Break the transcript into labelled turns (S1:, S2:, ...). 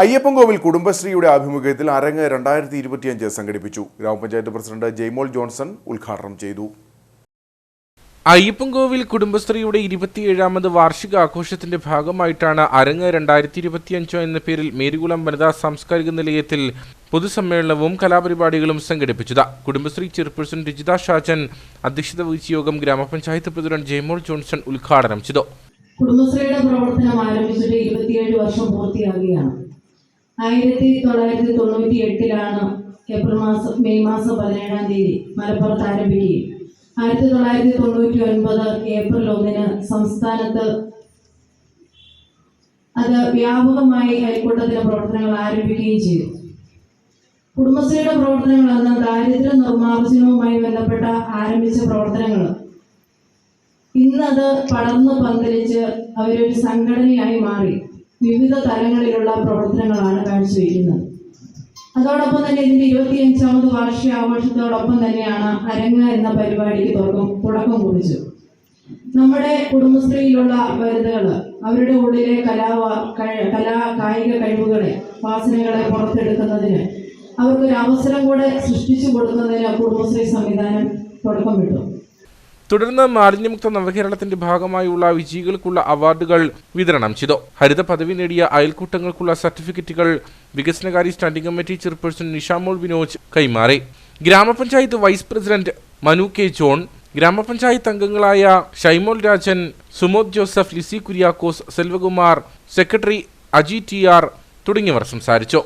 S1: അയ്യപ്പൻകോവിൽ കുടുംബശ്രീയുടെ ആഭിമുഖ്യത്തിൽ അരങ്ങ് രണ്ടായിരത്തി ഇരുപത്തിയഞ്ച് സംഘടിപ്പിച്ചു. ഗ്രാമപഞ്ചായത്ത് പ്രസിഡന്റ് ജയ്മോൾ ജോൺസൺ ഉദ്ഘാടനം ചെയ്തു.
S2: അയ്യപ്പൻകോവിൽ കുടുംബശ്രീയുടെ ഇരുപത്തിയേഴാമത് വാർഷിക ആഘോഷത്തിന്റെ ഭാഗമായിട്ടാണ് അരങ്ങ് രണ്ടായിരത്തി ഇരുപത്തിയഞ്ചോ എന്ന പേരിൽ മേരികുളം വനിതാ സാംസ്കാരിക നിലയത്തിൽ പൊതുസമ്മേളനവും കലാപരിപാടികളും സംഘടിപ്പിച്ചത്. കുടുംബശ്രീ ചെയർപേഴ്സൺ രജിത ഷാജൻ അധ്യക്ഷത വഹിച്ച യോഗം ഗ്രാമപഞ്ചായത്ത് പ്രസിഡന്റ് ജയ്മോൾ ജോൺസൺ ഉദ്ഘാടനം ചെയ്തു.
S3: കുടുംബശ്രീയുടെ പ്രവർത്തനം ആരംഭിച്ചിട്ട് ഇരുപത്തിയേഴ് വർഷം പൂർത്തിയാകുകയാണ് ആയിരത്തി തൊള്ളായിരത്തി തൊണ്ണൂറ്റി എട്ടിലാണ് ഏപ്രിൽ മാസം മെയ് മാസം പതിനേഴാം തീയതി മലപ്പുറത്ത് ആരംഭിക്കുകയും. ആയിരത്തി തൊള്ളായിരത്തി തൊണ്ണൂറ്റി ഒൻപത് ഏപ്രിൽ ഒന്നിന് സംസ്ഥാനത്ത് അത് വ്യാപകമായി അയൽക്കൂട്ടത്തിലെ പ്രവർത്തനങ്ങൾ ആരംഭിക്കുകയും ചെയ്തു. കുടുംബശ്രീയുടെ പ്രവർത്തനങ്ങൾ അന്ന് ദാരിദ്ര്യ നിർമ്മാർജനവുമായി ബന്ധപ്പെട്ട ആരംഭിച്ച പ്രവർത്തനങ്ങൾ. ഇന്നത് പടർന്നു പന്തലിച്ച് അവരൊരു സംഘടനയായി മാറി. വിവിധ തലങ്ങളിലുള്ള പ്രവർത്തനങ്ങളാണ് വയ്ക്കുന്നത് അതോടൊപ്പം തന്നെ ഇതിന്റെ ഇരുപത്തിയഞ്ചാമത് വാർഷിക ആഘോഷത്തോടൊപ്പം തന്നെയാണ് അരങ്ങ എന്ന പരിപാടിക്ക് തുടക്കം തുടക്കം കുറിച്ചു നമ്മുടെ കുടുംബശ്രീയിലുള്ള വനിതകൾ അവരുടെ ഉള്ളിലെ കലാ കലാ കായിക കഴിവുകളെ വാസനകളെ പുറത്തെടുക്കുന്നതിന് അവർക്കൊരു അവസരം കൂടെ സൃഷ്ടിച്ചു കൊടുക്കുന്നതിന് കുടുംബശ്രീ സംവിധാനം തുടക്കമിട്ടു
S2: തുടർന്ന് മാലിന്യമുക്ത നവകേരളത്തിന്റെ ഭാഗമായുള്ള വിജയികൾക്കുള്ള അവാർഡുകൾ വിതരണം ചെയ്തു. ഹരിത പദവി നേടിയ അയൽക്കൂട്ടങ്ങൾക്കുള്ള സർട്ടിഫിക്കറ്റുകൾ വികസനകാരി standing committee chairperson Nishamol Vinoj കൈമാറി. ഗ്രാമപഞ്ചായത്ത് vice president Manu K John ഗ്രാമപഞ്ചായത്ത് അംഗങ്ങളായ Shaimol Rajan Sumod Joseph Lissy Kuriakose Selvakumar secretary Aji T R തുടങ്ങിയവർ സംസാരിച്ചു.